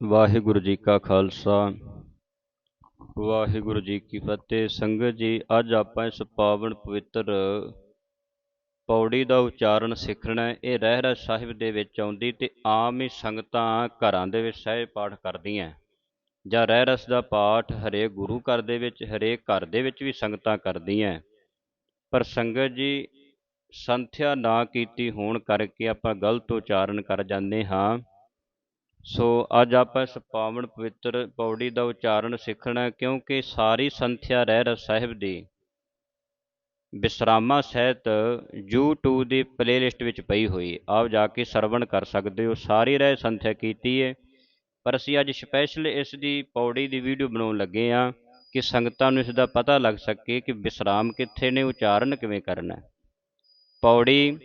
ਵਾਹਿਗੁਰੂ ਜੀ ਕਾ ਖਾਲਸਾ। ਵਾਹਿਗੁਰੂ ਜੀ ਕੀ ਫਤਿਹ। ਸੰਗਤ ਜੀ, ਅੱਜ ਆਪਾਂ ਇਸ ਪਾਵਨ ਪਵਿੱਤਰ ਪੌੜੀ ਦਾ ਉਚਾਰਨ ਸਿੱਖਣਾ ਇਹ ਰਹਿਰਾਸ ਸਾਹਿਬ ਦੇ ਵਿੱਚ ਆਉਂਦੀ ਤੇ ਆਮ ਹੀ ਸੰਗਤਾਂ ਘਰਾਂ ਦੇ ਵਿੱਚ ਸਹਿਜ ਪਾਠ ਕਰਦੀਆਂ ਜਾਂ ਰਹਿਰਸ ਦਾ ਪਾਠ ਹਰੇਕ ਗੁਰੂ ਘਰ ਦੇ ਵਿੱਚ, ਹਰੇਕ ਘਰ ਦੇ ਵਿੱਚ ਵੀ ਸੰਗਤਾਂ ਕਰਦੀਆਂ ਪਰ ਸੰਗਤ ਜੀ, ਸੰਥਿਆ ਨਾ ਕੀਤੀ ਹੋਣ ਕਰਕੇ ਆਪਾਂ ਗਲਤ ਉਚਾਰਨ ਕਰ ਜਾਂਦੇ ਹਾਂ। ਸੋ ਅੱਜ ਆਪਾਂ ਇਸ ਪਾਵਨ ਪਵਿੱਤਰ ਪੌੜੀ ਦਾ ਉਚਾਰਨ ਸਿੱਖਣਾ ਕਿਉਂਕਿ ਸਾਰੀ ਸੰਥਿਆ ਰਹਿ ਰਹਿਰਸ ਸਾਹਿਬ ਦੀ। ਵਿਸਰਾਮਾ ਸਹਿਤ YouTube ਦੀ ਪਲੇਲਿਸਟ ਵਿੱਚ ਪਈ ਹੋਈ। ਆਪ ਜਾ ਕੇ ਸਰਵਣ ਕਰ ਸਕਦੇ ਹੋ। ਸਾਰੀ ਰਹਿ ਸੰਥਿਆ ਕੀਤੀ ਹੈ ਪਰ ਅਸੀਂ ਅੱਜ ਸਪੈਸ਼ਲ ਇਸ ਦੀ ਪੌੜੀ ਦੀ ਵੀਡੀਓ ਬਣਾਉਣ ਲੱਗੇ ਹਾਂ ਕਿ ਸੰਗਤਾਂ ਨੂੰ ਇਸ ਦਾ ਪਤਾ ਲੱਗ ਸਕੇ ਕਿ ਵਿਸਰਾਮ ਕਿੱਥੇ ਨੇ, ਉਚਾਰਨ ਕਿਵੇਂ ਕਰਨਾ ਹੈ। ਪੌੜੀ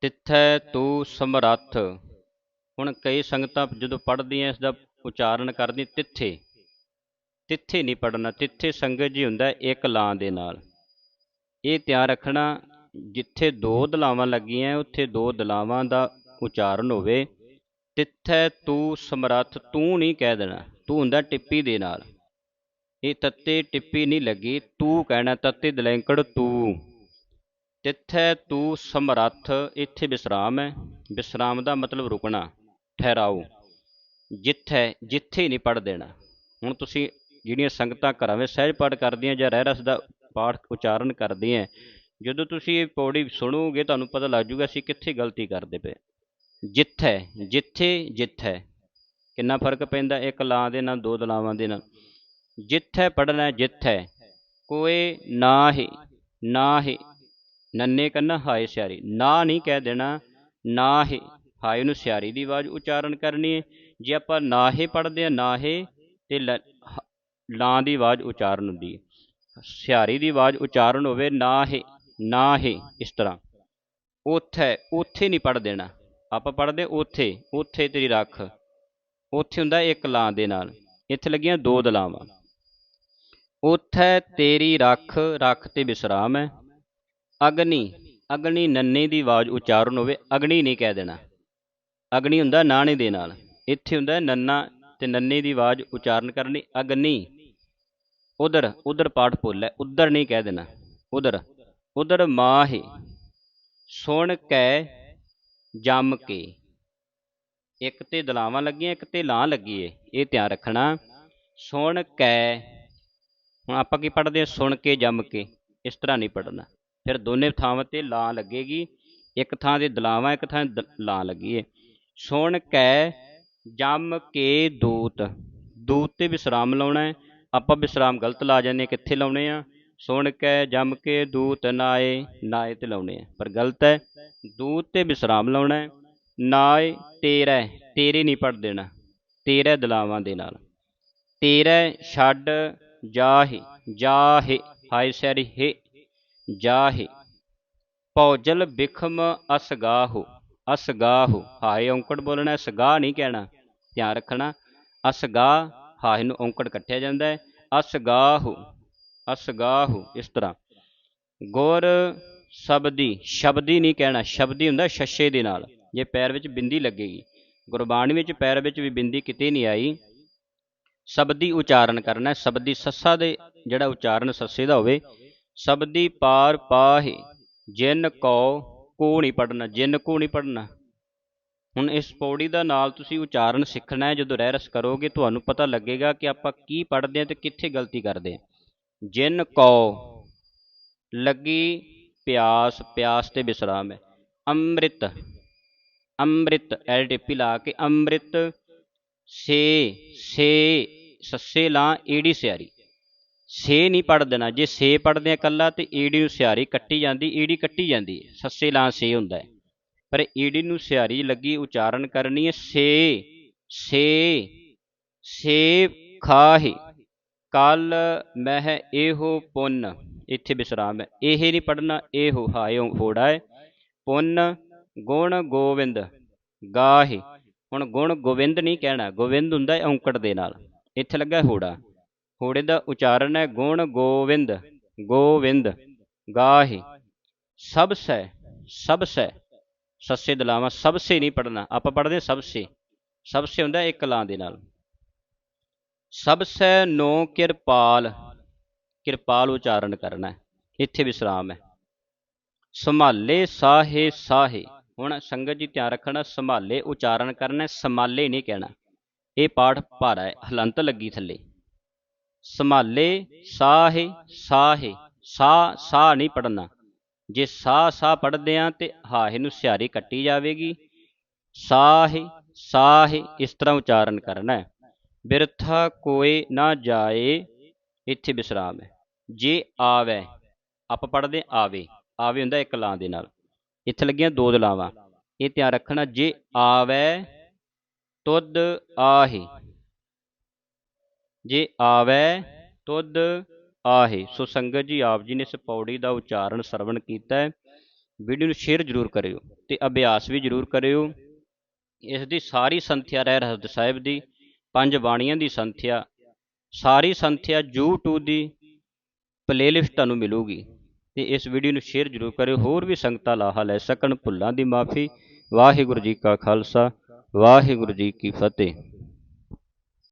ਤਿੱਥੈ ਤੂੰ ਸਮਰੱਥ। ਹੁਣ ਕਈ ਸੰਗਤਾਂ ਜਦੋਂ ਪੜ੍ਹਦੀਆਂ, ਇਸ ਦਾ ਉਚਾਰਨ ਕਰਦੀ, ਤਿੱਥੇ। ਤਿੱਥੇ ਨਹੀਂ ਪੜਨਾ ਤਿੱਥੇ ਸੰਗਤ ਜੀ ਹੁੰਦਾ ਇੱਕ ਲਾਂ ਦੇ ਨਾਲ। ਇਹ ਧਿਆਨ ਰੱਖਣਾ, ਜਿੱਥੇ ਦੋ ਦਲਾਵਾਂ ਲੱਗੀਆਂ, ਉੱਥੇ ਦੋ ਦਲਾਵਾਂ ਦਾ ਉਚਾਰਨ ਹੋਵੇ। ਤਿੱਥੈ ਤੂੰ ਸਮਰੱਥ, ਤੂੰ ਨਹੀਂ ਕਹਿ ਦੇਣਾ, ਤੂੰ ਹੁੰਦਾ ਟਿੱਪੀ ਦੇ ਨਾਲ। ਇਹ ਤੱਤੇ ਟਿੱਪੀ ਨਹੀਂ ਲੱਗੀ, ਤੂੰ ਕਹਿਣਾ ਤੱਤੇ ਦਲੈਂਕੜ ਤੂੰ। ਤਿੱਥੈ ਤੂੰ ਸਮਰੱਥ, ਇੱਥੇ ਵਿਸਰਾਮ ਹੈ। ਵਿਸਰਾਮ ਦਾ ਮਤਲਬ ਰੁਕਣਾ। ਠਹਿਰਾਓ। ਜਿੱਥੇ ਜਿੱਥੇ ਨਹੀਂ ਪੜ ਦੇਣਾ। ਹੁਣ ਤੁਸੀਂ ਜਿਹੜੀਆਂ ਸੰਗਤਾਂ ਘਰਾਂ ਵਿੱਚ ਸਹਿਜ ਪਾਠ ਕਰਦੀਆਂ ਜਾਂ ਰਹਿ ਰਸ ਦਾ ਪਾਠ ਉਚਾਰਨ ਕਰਦੀਆਂ, ਜਦੋਂ ਤੁਸੀਂ ਇਹ ਪੌੜੀ ਸੁਣੋਗੇ ਤੁਹਾਨੂੰ ਪਤਾ ਲੱਗ ਜੂਗਾ ਅਸੀਂ ਕਿੱਥੇ ਗਲਤੀ ਕਰਦੇ ਪਏ। ਜਿੱਥੇ ਜਿੱਥੇ ਜਿੱਥੇ। ਕਿੰਨਾ ਫ਼ਰਕ ਪੈਂਦਾ ਇੱਕ ਲਾਂ ਦੇ ਨਾਲ, ਦੋ ਦਲਾਵਾਂ ਦੇ ਨਾਲ। ਜਿੱਥੇ ਪੜਨਾ ਜਿੱਥੇ। ਕੋਈ ਨਾ ਹੀ ਨਾ ਹੀ ਨੰਨੇ ਕੰਨਾ ਹਾਏ ਸਿਆਰੀ। ਨਾ ਨਹੀਂ ਕਹਿ ਦੇਣਾ ਨਾ ਹੀ ਹਾਏ ਨੂੰ ਸਿਆਰੀ ਦੀ ਆਵਾਜ਼ ਉਚਾਰਨ ਕਰਨੀ ਹੈ ਜੇ ਆਪਾਂ ਨਾਹੇ ਪੜਦੇ ਆ ਨਾਹੇ ਤੇ ਲਾਂ ਦੀ ਆਵਾਜ਼ ਉਚਾਰਨ ਹੁੰਦੀ ਹੈ ਸਿਆਰੀ ਦੀ ਆਵਾਜ਼ ਉਚਾਰਨ ਹੋਵੇ, ਨਾਹੇ ਨਾਹੇ, ਇਸ ਤਰ੍ਹਾਂ। ਉਥੇ ਉਥੇ ਨਹੀਂ ਪੜ ਦੇਣਾ। ਆਪਾਂ ਪੜਦੇ ਉਥੇ ਉਥੇ ਤੇਰੀ ਰੱਖ। ਉਥੇ ਹੁੰਦਾ ਇੱਕ ਲਾਂ ਦੇ ਨਾਲ। ਇੱਥੇ ਲੱਗੀਆਂ ਦੋ ਦਲਾਵਾਂ। ਉਥੇ ਤੇਰੀ ਰੱਖ ਰੱਖ ਤੇ ਵਿਸਰਾਮ ਹੈ। ਅਗਨੀ ਅਗਨੀ ਨੰਨੇ ਦੀ ਆਵਾਜ਼ ਉਚਾਰਨ ਹੋਵੇ, ਅਗਨੀ ਨਹੀਂ ਕਹਿ ਦੇਣਾ। ਅਗਨੀ ਹੁੰਦਾ ਨਾਣੇ ਦੇ ਨਾਲ। ਇੱਥੇ ਹੁੰਦਾ ਨੰਨਾ ਤੇ ਨੰਨੇ ਦੀ ਆਵਾਜ਼ ਉਚਾਰਨ ਕਰਨੀ ਅਗਨੀ। ਉਧਰ ਉਧਰ ਪਾਠ ਭੁੱਲ ਹੈ ਉਧਰ ਨਹੀਂ ਕਹਿ ਦੇਣਾ। ਉਧਰ ਉਧਰ ਮਾਹੇ, ਸੁਣ ਕੇ ਜੰਮ ਕੇ। ਇੱਕ ਤੇ ਦਲਾਵਾਂ ਲੱਗੀਆਂ, ਇੱਕ ਤੇ ਲਾਂ ਲੱਗੀ ਏ, ਇਹ ਧਿਆਨ ਰੱਖਣਾ। ਸੁਣ ਕੇ, ਹੁਣ ਆਪਾਂ ਕੀ ਪੜ੍ਹਦੇ ਆ? ਸੁਣ ਕੇ, ਜੰਮ ਕੇ। ਇਸ ਤਰ੍ਹਾਂ ਨਹੀਂ ਪੜਨਾ ਫਿਰ ਦੋਨੇ ਥਾਵਾਂ ਤੇ ਲਾਂ ਲੱਗੇਗੀ। ਇੱਕ ਥਾਂ ਤੇ ਦਲਾਵਾਂ, ਇੱਕ ਥਾਂ ਲਾਂ ਲੱਗੀ ਏ। ਸੁਣ ਕੇ ਜੰਮ ਕੇ ਦੂਤ। ਦੂਤ ਤੇ ਵਿਸਰਾਮ ਲਾਉਣਾ ਹੈ। ਆਪਾਂ ਵਿਸਰਾਮ ਗਲਤ ਲਾ ਜਾਂਦੇ ਕਿੱਥੇ ਲਾਉਣੇ ਆ? ਸੁਣ ਕੇ ਜੰਮ ਕੇ ਦੂਤ ਨਾਏ ਨਾਏ ਤੇ ਲਾਉਣੇ ਆ। ਪਰ ਗਲਤ ਹੈ, ਦੂਤ ਤੇ ਵਿਸਰਾਮ ਲਾਉਣਾ ਹੈ। ਨਾਏ ਤੇਰਾ ਤੇਰੇ ਨਹੀਂ ਪੜ ਦੇਣਾ। ਤੇਰੇ ਦਲਾਵਾਂ ਦੇ ਨਾਲ। ਤੇਰੇ ਛੱਡ ਜਾਹੇ ਜਾਹੇ ਹਾਈ ਸੈਰੀ ਹੈ ਜਾਹੇ। ਪੌਜਲ ਬਿਖਮ ਅਸਗਾਹੋ। ਅਸਗਾਹੋ ਹਾਏ, ਔਂਕੜ ਬੋਲਣਾ, ਸਗਾਹ ਨਹੀਂ ਕਹਿਣਾ, ਧਿਆਨ ਰੱਖਣਾ। ਅਸਗਾਹ ਹਾਏ ਨੂੰ ਔਂਕੜ ਕੱਟਿਆ ਜਾਂਦਾ ਹੈ। ਅਸਗਾਹੋ ਅਸਗਾਹੋ ਇਸ ਤਰ੍ਹਾਂ। ਗੁਰ ਸ਼ਬਦੀ ਸ਼ਬਦੀ ਨਹੀਂ ਕਹਿਣਾ, ਸ਼ਬਦੀ ਹੁੰਦਾ ਛੱਛੇ ਦੇ ਨਾਲ। ਜੇ ਪੈਰ ਵਿੱਚ ਬਿੰਦੀ ਲੱਗੇਗੀ, ਗੁਰਬਾਣੀ ਵਿੱਚ ਪੈਰ ਵਿੱਚ ਵੀ ਬਿੰਦੀ ਕਿਤੇ ਨਹੀਂ ਆਈ। ਸ਼ਬਦੀ ਉਚਾਰਨ ਕਰਨਾ, ਸ਼ਬਦੀ ਸੱਸਾ ਦੇ ਜਿਹੜਾ ਉਚਾਰਨ ਸੱਸੇ ਦਾ ਹੋਵੇ, ਸ਼ਬਦੀ ਪਾਰ ਪਾਹੇ, ਜਿਨ ਕੋ ਕੋ ਨਹੀਂ ਪੜਨਾ ਜਿੰਨ ਕੋ ਨਹੀਂ ਪੜਨਾ ਹੁਣ ਇਸ ਪੌੜੀ ਦਾ ਨਾਲ ਤੁਸੀਂ ਉਚਾਰਨ ਸਿੱਖਣਾ ਹੈ, ਜਦੋਂ ਰਹਿਰਸ ਕਰੋਗੇ ਤੁਹਾਨੂੰ ਪਤਾ ਲੱਗੇਗਾ ਕਿ ਆਪਾਂ ਕੀ ਪੜਦੇ ਹਾਂ ਤੇ ਕਿੱਥੇ ਗਲਤੀ ਕਰਦੇ ਹਾਂ। ਜਿੰਨ ਕੋ ਲੱਗੀ ਪਿਆਸ ਪਿਆਸ ਤੇ ਵਿਸਰਾਮ ਹੈ। ਅੰਮ੍ਰਿਤ ਅੰਮ੍ਰਿਤ ਐਲ ਟਿੱਪੀ ਲਾ ਕੇ ਅੰਮ੍ਰਿਤ, ਸੇ ਸੇ, ਸੱਸੇ ਲਾਂ ਏੜੀ ਸਿਆਰੀ। ਸੇ ਨਹੀਂ ਪੜ ਦੇਣਾ। ਜੇ ਸੇ ਪੜਦੇ ਆ ਕੱਲਾ ਤੇ ਈੜੀ ਨੂੰ ਸਿਆਰੀ ਕੱਟੀ ਜਾਂਦੀ ਈੜੀ ਕੱਟੀ ਜਾਂਦੀ ਸੱਸੇ ਲਾਂ ਸੇ ਹੁੰਦਾ ਹੈ। ਪਰ ਈੜੀ ਨੂੰ ਸਿਆਰੀ ਲੱਗੀ, ਉਚਾਰਨ ਕਰਨੀ ਹੈ। ਸੇ ਸੇ ਸੇ ਖਾਹੀ। ਕੱਲ ਮਹਿ ਇਹੋ ਪੁੰਨ। ਇੱਥੇ ਵਿਸਰਾਮ ਹੈ। ਇਹ ਨਹੀਂ ਪੜਨਾ ਇਹੋ ਹਾਇਓ ਹੋੜਾ ਹੈ। ਪੁੰਨ ਗੁਣ ਗੋਵਿੰਦ, ਗਾਹੇ। ਹੁਣ ਗੁਣ ਗੋਵਿੰਦ ਨਹੀਂ ਕਹਿਣਾ। ਗੋਵਿੰਦ ਹੁੰਦਾ ਔਂਕੜ ਦੇ ਨਾਲ। ਇੱਥੇ ਲੱਗਾ ਹੋੜਾ। ਹੋੜੇ ਦਾ ਉਚਾਰਨ ਹੈ ਗੁਣ ਗੋਵਿੰਦ ਗੋਵਿੰਦ ਗਾਹੇ। ਸਭ ਸੈ ਸਭ ਸੈ ਸੱਸੇ ਦਲਾਵਾ ਸਭ ਸੇ ਨਹੀਂ ਪੜਨਾ ਆਪਾਂ ਪੜਦੇ ਸਭ ਸੇ। ਸਭ ਸੇ ਹੁੰਦਾ ਇੱਕ ਲਾਂ ਦੇ ਨਾਲ। ਸਭ ਸਬਸੈ ਨੋ ਕਿਰਪਾਲ ਕਿਰਪਾਲ ਉਚਾਰਨ ਕਰਨਾ ਇੱਥੇ ਵਿਸਰਾਮ ਹੈ। ਸੰਭਾਲੇ ਸਾਹੇ ਸਾਹੇ। ਹੁਣ ਸੰਗਤ ਜੀ ਧਿਆਨ ਰੱਖਣਾ ਸੰਭਾਲੇ ਉਚਾਰਨ ਕਰਨਾ ਹੈ, ਸੰਭਾਲੇ ਨਹੀਂ ਕਹਿਣਾ। ਇਹ ਪਾਠ ਭਾਰਾ ਹੈ ਹਲੰਤ ਲੱਗੀ ਥੱਲੇ। ਸੰਭਾਲੇ ਸਾਹੇ ਸਾਹੇ ਸਾ ਸਾ ਨਹੀਂ ਪੜਨਾ ਜੇ ਸਾ ਸਾ ਪੜਦੇ ਆ ਤੇ ਹਾਹੇ ਨੂੰ ਸਿਹਾਰੀ ਕੱਟੀ ਜਾਵੇਗੀ। ਸਾਹੇ ਸਾਹੇ ਇਸ ਤਰ੍ਹਾਂ ਉਚਾਰਨ ਕਰਨਾ ਹੈ। ਬਿਰਥਾ ਕੋਏ ਨਾ ਜਾਏ, ਇੱਥੇ ਵਿਸਰਾਮ ਹੈ। ਜੇ ਆਵੇ, ਆਪ ਪੜਦੇ ਆਵੇ ਆਵੇ ਹੁੰਦਾ ਇੱਕ ਲਾਂ ਦੇ ਨਾਲ। ਇੱਥੇ ਲੱਗੀਆਂ ਦੋ ਦਲਾਵਾਂ। ਇਹ ਧਿਆਨ ਰੱਖਣਾ, ਜੇ ਆਵੇ ਤੁਦ ਆਹੇ। ਜੇ ਆਵੈ ਤੁਧ ਆਹੇ, ਸੋ ਸੰਗਤ ਜੀ ਆਪ ਜੀ ਨੇ ਇਸ ਪੌੜੀ ਦਾ ਉਚਾਰਨ ਸਰਵਣ ਕੀਤਾ ਹੈ। ਵੀਡੀਓ ਨੂੰ ਸ਼ੇਅਰ ਜ਼ਰੂਰ ਕਰਿਓ ਤੇ ਅਭਿਆਸ ਵੀ ਜ਼ਰੂਰ ਕਰਿਓ। ਇਸ ਦੀ ਸਾਰੀ ਸੰਥਿਆ ਰਹਿ ਰਹਤ ਸਾਹਿਬ ਦੀ, ਪੰਜ ਬਾਣੀਆਂ ਦੀ ਸੰਥਿਆ, ਸਾਰੀ ਸੰਥਿਆ YouTube ਦੀ ਪਲੇਲਿਸਟ ਤੁਹਾਨੂੰ ਮਿਲੂਗੀ। ਤੇ ਇਸ ਵੀਡੀਓ ਨੂੰ ਸ਼ੇਅਰ ਜ਼ਰੂਰ ਕਰਿਓ। ਹੋਰ ਵੀ ਸੰਗਤਾਂ ਲਾਹਾ ਲੈ ਸਕਣ, ਭੁੱਲਾਂ ਦੀ ਮਾਫੀ। ਵਾਹਿਗੁਰੂ ਜੀ ਕਾ ਖਾਲਸਾ, ਵਾਹਿਗੁਰੂ ਜੀ ਕੀ ਫਤਿਹ।